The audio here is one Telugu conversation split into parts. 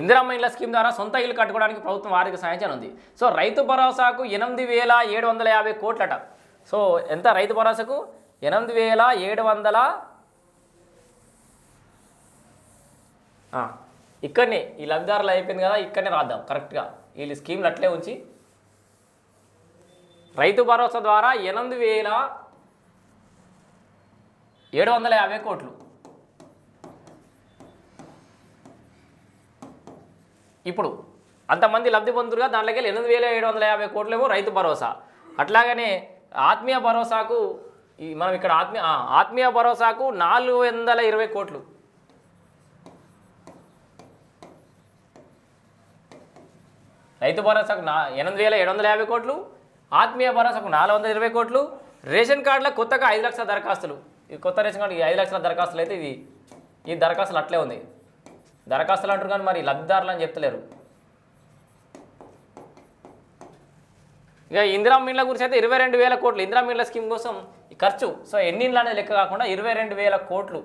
ఇందిరమ్మ ఇళ్ళ స్కీమ్ ద్వారా సొంత ఇల్లు కట్టుకోవడానికి ప్రభుత్వం ఆర్థిక సహాయం చేయనుంది. సో రైతు భరోసాకు ఎనిమిది వేల ఏడు వందల యాభై కోట్లట. సో ఎంత రైతు భరోసాకు? ఎనిమిది వేల ఏడు వందల ఇక్కడనే ఈ లబ్ధిదారులు అయిపోయింది కదా ఇక్కడనే రాద్దాం కరెక్ట్గా. వీళ్ళు స్కీమ్లు అట్లే ఉంచి. రైతు భరోసా ద్వారా ఎనిమిది వేల ఏడు వందల యాభై కోట్లు. ఇప్పుడు అంతమంది లబ్ధి పొందురుగా దాంట్లోకి వెళ్ళి ఎనిమిది వేల ఏడు వందల యాభై కోట్లేమో రైతు భరోసా. అట్లాగనే ఆత్మీయ భరోసాకు ఈ మనం ఇక్కడ ఆత్మీయ ఆత్మీయ భరోసాకు నాలుగు వందల ఇరవై కోట్లు. రైతు భరోసాకు నా ఎనిమిది వేల ఏడు వందల యాభై కోట్లు ఆత్మీయ భరోసాకు నాలుగు వందల ఇరవై కోట్లు రేషన్ కార్డులో కొత్తగా ఐదు లక్షల దరఖాస్తులు. ఈ కొత్త రేషన్ కార్డు ఈ ఐదు లక్షల దరఖాస్తులు అయితే ఇది ఈ దరఖాస్తులు అట్లే ఉంది. దరఖాస్తులు అంటారు కానీ మరి లబ్ధిదారులు అని చెప్తలేరు. ఇక ఇందిరా మిల్ల గురించి అయితే ఇరవై రెండు వేల కోట్లు. ఇందిరా మిల్ల స్కీమ్ కోసం ఖర్చు. సో ఎన్ని అనేది లెక్క కాకుండా ఇరవై రెండు వేల కోట్లు.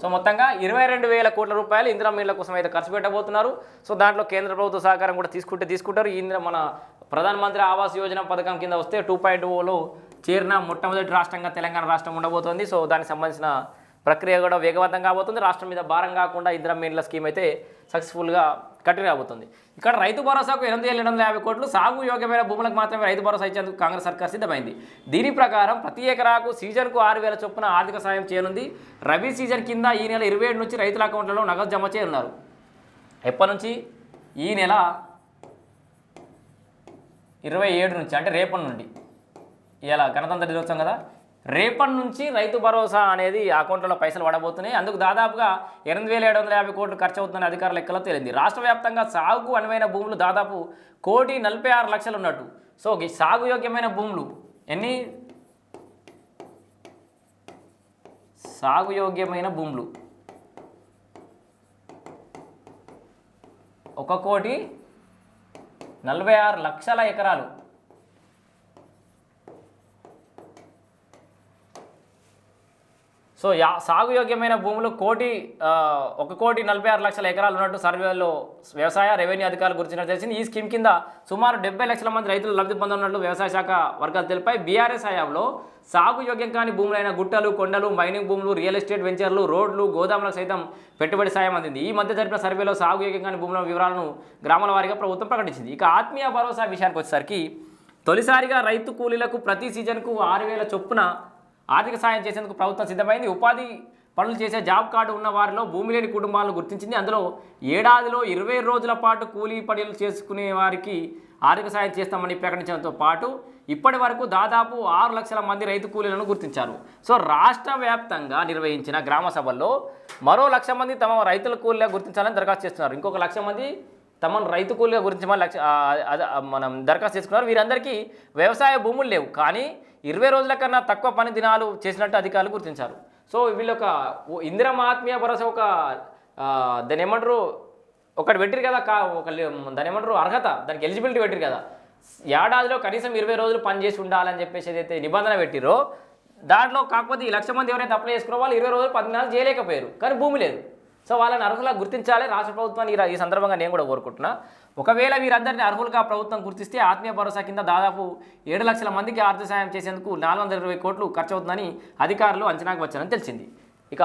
సో మొత్తంగా ఇరవై రెండు వేల కోట్ల రూపాయలు ఇందిరా మిల్ల కోసం అయితే ఖర్చు పెట్టబోతున్నారు. సో దాంట్లో కేంద్ర ప్రభుత్వ సహకారం కూడా తీసుకుంటే తీసుకుంటారు. ఈ ఇందిరా మన ప్రధానమంత్రి ఆవాస్ యోజన పథకం కింద వస్తే టూ పాయింట్ ఓలో చేరిన మొట్టమొదటి రాష్ట్రంగా తెలంగాణ రాష్ట్రం ఉండబోతోంది. సో దానికి సంబంధించిన ప్రక్రియ కూడా వేగవంతం కాబోతుంది. రాష్ట్రం మీద భారం కాకుండా ఇందిరా మీన్ల స్కీమ్ అయితే సక్సెస్ఫుల్గా కట్టి రాబోతుంది ఇక్కడ రైతు భరోసాకు ఎనిమిది వేల ఎనిమిది వందల యాభై కోట్లు సాగు యోగ్యమైన భూములకు మాత్రమే రైతు భరోసా ఇచ్చేందుకు కాంగ్రెస్ సర్కార్ సిద్ధమైంది. దీని ప్రకారం ప్రతి ఎకరాకు సీజన్కు ఆరు వేల చొప్పున ఆర్థిక సాయం చేయనుంది. రబీ సీజన్ కింద ఈ నెల ఇరవై ఏడు నుంచి రైతుల అకౌంట్లలో నగదు జమ చేయనున్నారు. ఎప్పటి నుంచి? ఈ నెల ఇరవై ఏడు నుంచి అంటే రేపటి నుండి. ఇలా గణతంత్ర దినోత్సవం కదా. రేపటి నుంచి రైతు భరోసా అనేది అకౌంట్లలో పైసలు పడబోతున్నాయి అందుకు దాదాపుగా ఎనిమిది వేల ఏడు వందల యాభై కోట్లు ఖర్చు అవుతుందని అధికారుల లెక్కలో తేలింది. రాష్ట్ర వ్యాప్తంగా సాగుకు అనువైన భూములు దాదాపు కోటి నలభై ఆరు లక్షలు ఉన్నట్టు సో సాగు యోగ్యమైన భూములు ఎన్ని? సాగు యోగ్యమైన భూములు. ఒక కోటి నలభై ఆరు లక్షల ఎకరాలు. సో యా సాగు యోగ్యమైన భూములు కోటి ఒక కోటి నలభై ఆరు లక్షల ఎకరాలు ఉన్నట్టు సర్వేలో వ్యవసాయ రెవెన్యూ అధికారులు గుర్తించినట్టు తెలిసింది ఈ స్కీమ్ కింద సుమారు డెబ్బై లక్షల మంది రైతులు లబ్ధి పొందనున్నట్లు వ్యవసాయ శాఖ వర్గాలు తెలిపాయి. బీఆర్ఎస్ హయాంలో సాగు యోగ్యం కాని భూములైన గుట్టలు కొండలు మైనింగ్ భూములు రియల్ ఎస్టేట్ వెంచర్లు రోడ్లు గోదాములకు సైతం పెట్టుబడి సాయం అందింది. ఈ మధ్య జరిపిన సర్వేలో సాగు యోగ్యం కాని భూముల వివరాలను గ్రామాల వారీగా ప్రభుత్వం ప్రకటించింది. ఇక ఆత్మీయ భరోసా విషయానికి వచ్చేసరికి తొలిసారిగా రైతు కూలీలకు ప్రతి సీజన్కు ఆరు వేల చొప్పున ఆర్థిక సాయం చేసేందుకు ప్రభుత్వం సిద్ధమైంది. ఉపాధి పనులు చేసే జాబ్ కార్డు ఉన్న వారిలో భూమి లేని కుటుంబాలను గుర్తించింది. అందులో ఏడాదిలో ఇరవై రోజుల పాటు కూలీ పనులు చేసుకునే వారికి ఆర్థిక సాయం చేస్తామని ప్రకటించడంతో పాటు ఇప్పటి వరకు దాదాపు ఆరు లక్షల మంది రైతు కూలీలను గుర్తించారు. సో రాష్ట్ర వ్యాప్తంగా నిర్వహించిన గ్రామ సభల్లో మరో లక్ష మంది తమ రైతుల కూలీగా గుర్తించాలని దరఖాస్తు చేస్తున్నారు. ఇంకొక లక్ష మంది తమను రైతు కూలీగా గుర్తించమని లక్ష మనం దరఖాస్తు చేసుకున్నారు. వీరందరికీ వ్యవసాయ భూములు లేవు. కానీ ఇరవై రోజుల కన్నా తక్కువ పని దినాలు చేసినట్టు అధికారులు గుర్తించారు. సో వీళ్ళు ఒక ఇందిరమ్మ ఆత్మీయ భరోసా ఒక దాని ఏమంటారు? ఒకటి పెట్టిరు కదా కా ఒక దాని దాన్ని ఏమంటారు? అర్హత దానికి ఎలిజిబిలిటీ పెట్టిరు కదా. ఏడాదిలో కనీసం ఇరవై రోజులు పని చేసి ఉండాలని చెప్పేసి ఏదైతే నిబంధన పెట్టిరో దాంట్లో కాకపోతే ఈ లక్ష మంది ఎవరైతే అప్లై చేసుకున్న వాళ్ళు ఇరవై రోజులు పది నెలలు చేయలేకపోయారు. కానీ భూమి లేదు. సో వాళ్ళని అర్హులా గుర్తించాలి రాష్ట్ర ప్రభుత్వాన్ని ఈ సందర్భంగా నేను కూడా కోరుకుంటున్నా. ఒకవేళ వీరందరినీ అర్హులుగా ప్రభుత్వం గుర్తిస్తే ఆత్మీయ భరోసా కింద దాదాపు ఏడు లక్షల మందికి ఆర్థిక సాయం చేసేందుకు నాలుగు వందల ఇరవై కోట్లు ఖర్చు అవుతుందని అధికారులు అంచనాకు వచ్చారని తెలిసింది. ఇక